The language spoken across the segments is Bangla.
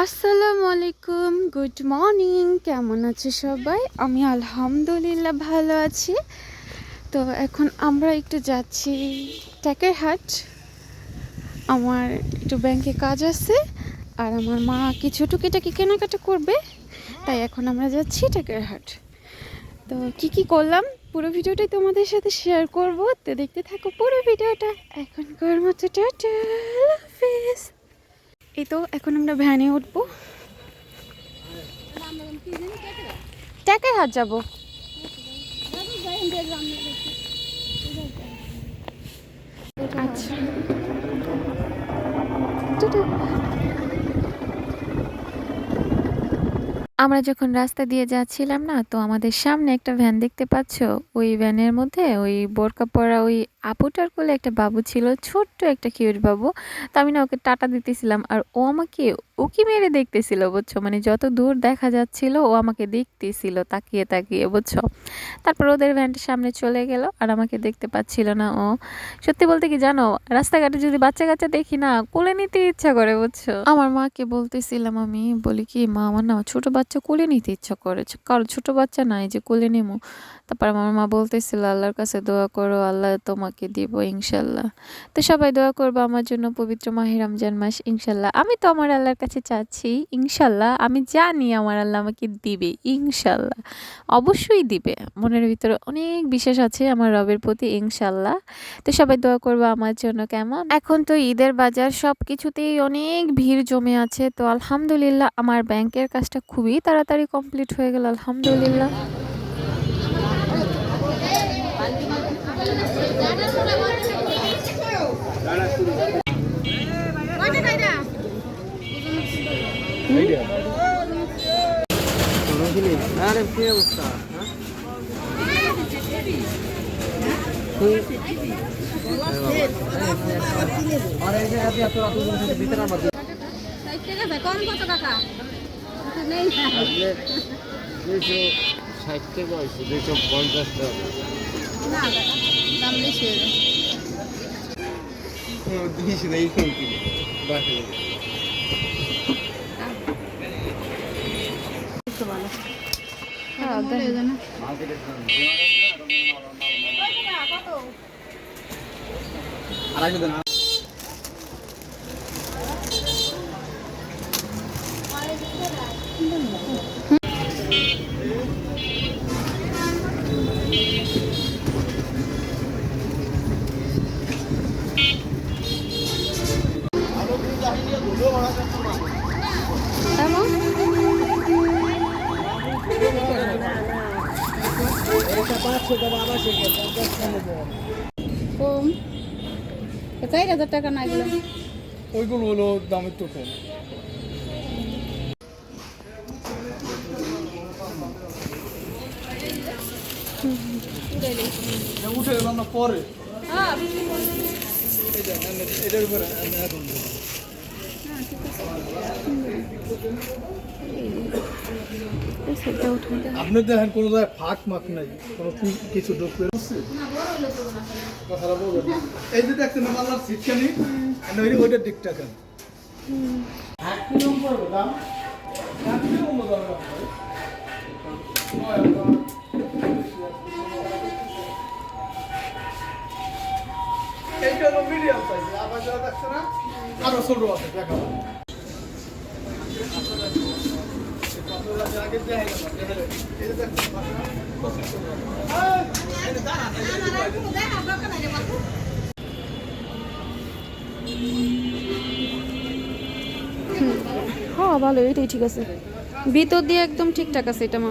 আসসালামু আলাইকুম গুড মর্নিং। কেমন আছে সবাই? আমি আলহামদুলিল্লাহ ভালো আছি। তো এখন আমরা একটু যাচ্ছি ট্যাকের হাট। আমার একটু ব্যাংকে কাজ আছে, আর আমার মা কিছু টুকিটাকি কেনাকাটা করবে, তাই এখন আমরা যাচ্ছি ট্যাকের হাট। তো কি কি করলাম, পুরো ভিডিওটাই তোমাদের সাথে শেয়ার করব। তো দেখতে থাকো পুরো ভিডিওটা। এখনকার মতো, টাটা এই তো এখন আমরা ভ্যানে উঠবো। হাট যাব। আচ্ছা। আমরা যখন রাস্তা দিয়ে যাচ্ছিলাম না, তো আমাদের সামনে একটা ভ্যান দেখতে পাচ্ছ? ওই ভ্যানের মধ্যে ওই বোরকা পরা ওই আপুটার কোলে একটা বাবু ছিল, ছোট্ট একটা কিউট বাবু। তো আমি না ওকে টাটা দিতেছিলাম। আর ও আমাকে উকি মেরে দেখতেছিল, বুঝছ? মানে যত দূর দেখা যাচ্ছিল, ও আমাকে দেখতেছিল, তাকিয়ে তাকিয়ে, বুঝছ? তারপর ওদের ভ্যানটার সামনে চলে গেল আর আমাকে দেখতে পাচ্ছিল না ও। সত্যি বলতে কি জানো, রাস্তাঘাটে যদি বাচ্চা কাচ্চা দেখি না, কোলে নিতে ইচ্ছা করে, বুঝছ? আমার মাকে বলতেছিলাম আমি, বলি কি, মা, আমার না ছোট বাচ্চা কোলে নিতে ইচ্ছা করে কারও ছোট বাচ্চা নাই যে কোলে নেব তারপর আমার মা বলতেছিল, আল্লাহর কাছে দোয়া করো, আল্লাহ তোমাকে দিব, ইনশাল্লাহ। তো সবাই দোয়া করব, আমার জন্য পবিত্র মাহে রমজান মাস, ইনশাল্লাহ। আমি তো আমার আল্লাহর কাছে চাচ্ছি, ইনশাল্লাহ আমি জানি আমার আল্লাহ আমাকে দিবে, ইনশাল্লাহ। অবশ্যই দিবে। মনের ভিতরে অনেক বিশ্বাস আছে আমার রবের প্রতি, ইনশাল্লাহ। তো সবাই দোয়া করব আমার জন্য কেমন? এখন তো ঈদের বাজার সব কিছুতেই অনেক ভিড় জমে আছে। তো আলহামদুলিল্লাহ, আমার ব্যাংকের কাজটা খুবই তাড়াতাড়ি কমপ্লিট হয়ে গেল, আলহামদুলিল্লাহ। আরে এই যে এত রাত পর্যন্ত ভিতরে আমার কম কত টাকা নেই দুইশো ষাট টাকা হয়েছে দুইশো পঞ্চাশ টাকা না দাম বেশি দিস নেই কিনে বাকি আড়াইশো দেন কম? চার হাজার টাকা না এগুলো ওইগুলো হলো দাম একটু কম। উঠে গেলাম না পরে? এই এটার উপরে এখন। আপনি দেখেন কোনো জায়গায় ফাঁক মাক নাই কোনো কিছু ঢুকবে কথাটা বলবেন এই যে দেখছেন, আমার সিটখানি ওই ওইটার দিকটা কেন। এইটা হলো মিডিয়াম সাইজ আবার যারা দেখছে না, আরও ছোট আছে, দেখাবো হ্যাঁ ভালো এটাই ঠিক আছে। ভিতর দিয়ে একদম ঠিকঠাক আছে এটা মা।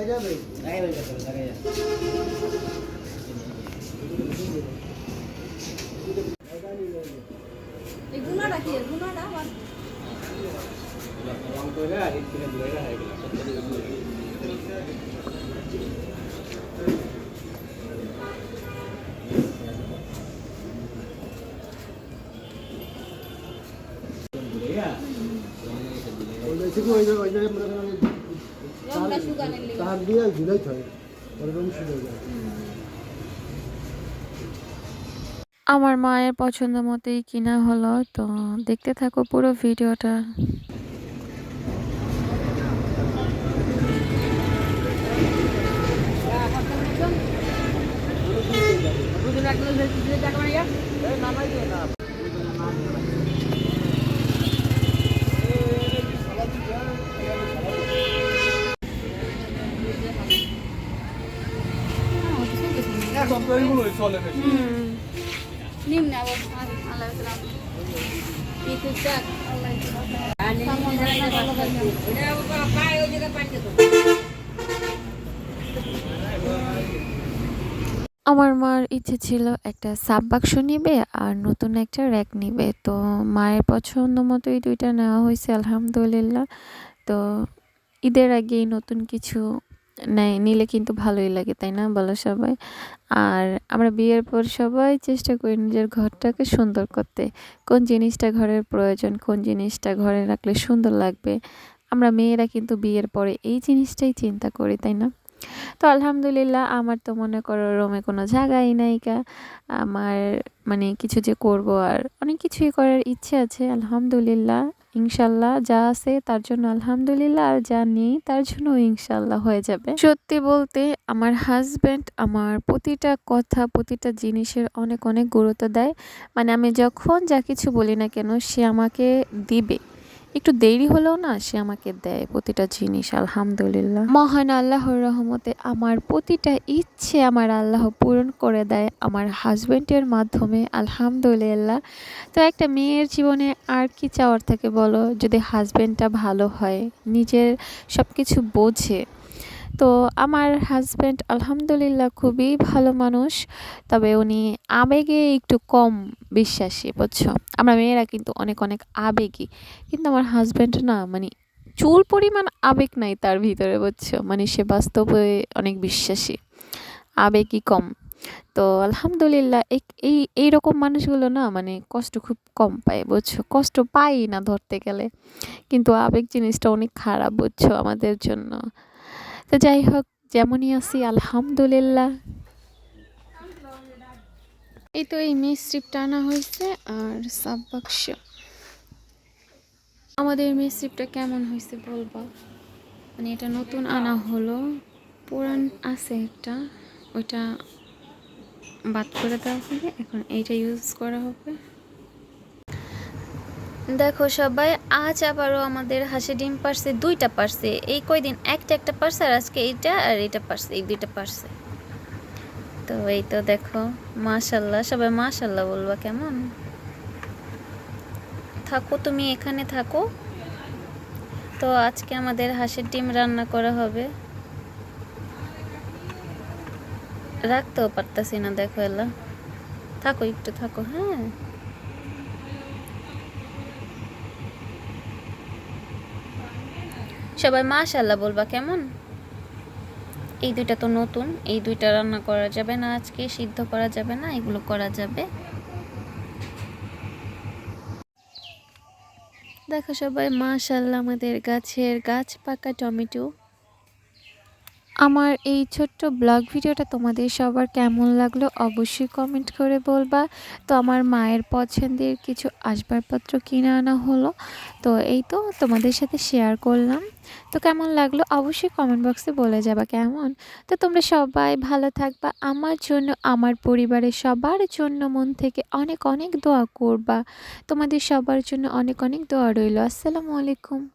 যায় আর কি এদিকে পাই যাবে লাগাই লাগাই লাগাই এই গুণাটা কি গুণাটা তার দিয়ে ঝুলাই ওরকম আমার মায়ের পছন্দ মতোই কিনা হলো, তো দেখতে থাকো পুরো ভিডিওটা। চলে বেশি। আমার মার ইচ্ছে ছিল একটা সাব বাক্স নিবে আর নতুন একটা র্যাক নিবে। তো মায়ের পছন্দ মতোই দুইটা নেওয়া হয়েছে আলহামদুলিল্লাহ। তো ঈদের আগেই নতুন কিছু নেয়, নিলে কিন্তু ভালোই লাগে, তাই না বলো সবাই? আর আমরা বিয়ের পর সবাই চেষ্টা করি নিজের ঘরটাকে সুন্দর করতে। কোন জিনিসটা ঘরের প্রয়োজন, কোন জিনিসটা ঘরে রাখলে সুন্দর লাগবে? আমরা মেয়েরা কিন্তু বিয়ের পরে এই জিনিসটাই চিন্তা করি, তাই না? তো আলহামদুলিল্লাহ আমার তো মনে করো রোমে কোনো জায়গাই নাইকা আমার মানে কিছু যে করব আর অনেক কিছুই করার ইচ্ছে আছে, আলহামদুলিল্লাহ। ইনশাল্লাহ যা আছে তার জন্য আলহামদুলিল্লাহ, আর যা নেই তার জন্য ইনশাল্লাহ হয়ে যাবে। সত্যি বলতে আমার হাজব্যান্ড আমার প্রতিটা কথা, প্রতিটা জিনিসের অনেক অনেক গুরুত্ব দেয়। মানে আমি যখন যা কিছু বলি না কেন, সে আমাকে দিবে। একটু দেরি হলেও না সে আমাকে দেয় প্রতিটা জিনিস, আলহামদুলিল্লাহ। মহান আল্লাহর রহমতে আমার প্রতিটা ইচ্ছে আমার আল্লাহ পূরণ করে দেয় আমার হাজব্যান্ডের মাধ্যমে, আলহামদুলিল্লাহ। তো একটা মেয়ের জীবনে আর কি চাওয়ার থাকে বলো? যদি হাজব্যান্ডটা ভালো হয়, নিজের সব কিছু বোঝে। তো আমার হাজব্যান্ড আলহামদুলিল্লাহ খুবই ভালো মানুষ, তবে উনি আবেগে একটু কম বিশ্বাসী, বুঝছ? আমরা মেয়েরা কিন্তু অনেক অনেক আবেগী। কিন্তু আমার হাজব্যান্ড না মানে চুল পরিমাণ আবেগ নাই তার ভিতরে, বুঝছ? মানে সে বাস্তবে অনেক বিশ্বাসী, আবেগই কম। তো আলহামদুলিল্লাহ এই এই রকম মানুষগুলো না মানে কষ্ট খুব কম পায়, বুঝছ? কষ্ট পাই না ধরতে গেলে। কিন্তু আবেগ জিনিসটা অনেক খারাপ, বুঝছ? আমাদের জন্য। তো যাই হোক, যেমনই আছি, আলহামদুলিল্লাহ। এই তো এই মেয়ে স্ট্রিপটা আনা হয়েছে আর সাব বাক্স। আমাদের মেয়ে স্ট্রিপটা কেমন হয়েছে বলবা? মানে এটা নতুন আনা হলো, পুরান আছে একটা, ওইটা বাদ করে দেওয়া হবে, এখন এইটা ইউজ করা হবে। দেখো সবাই, আজ আবারও আমাদের হাসি ডিম পারছে, দুইটা পারছে। এই কয়দিন একটা একটা পারছে আর আজকে এইটা আর এইটা পারছে, এই দুইটা পারছে। তো এই তো দেখো, মাশাল্লাহ, সবাই মাশাল্লাহ বলবা কেমন? থাকো তুমি এখানে থাকো। তো আজকে আমাদের হাঁসের ডিম রান্না করা হবে। রাখতেও পারতাছি না, দেখো এলা। থাকো, একটু থাকো হ্যাঁ। সবাই মাশাল্লাহ বলবা কেমন? এই দুইটা তো নতুন, এই দুইটা রান্না করা যাবে না আজকে, সিদ্ধ করা যাবে না, এগুলো করা যাবে। দেখো সবাই মাশাল্লাহ আমাদের গাছের গাছ পাকা টমেটো। আমার এই ছোট্ট ব্লগ ভিডিওটা তোমাদের সবার কেমন লাগল অবশ্যই কমেন্ট করে বলবা। তো আমার মায়ের পছন্দের কিছু আসবাবপত্র কিনে আনা হলো। তো এই তো তোমাদের সাথে শেয়ার করলাম। তো কেমন লাগল অবশ্যই কমেন্ট বক্সে বলে যাবা কেমন। তো তোমরা সবাই ভালো থাকবা। আমার জন্য, আমার পরিবারের সবার জন্য মন থেকে অনেক অনেক দোয়া করবা। তোমাদের সবার জন্য অনেক অনেক দোয়া রইল। আসসালামু আলাইকুম।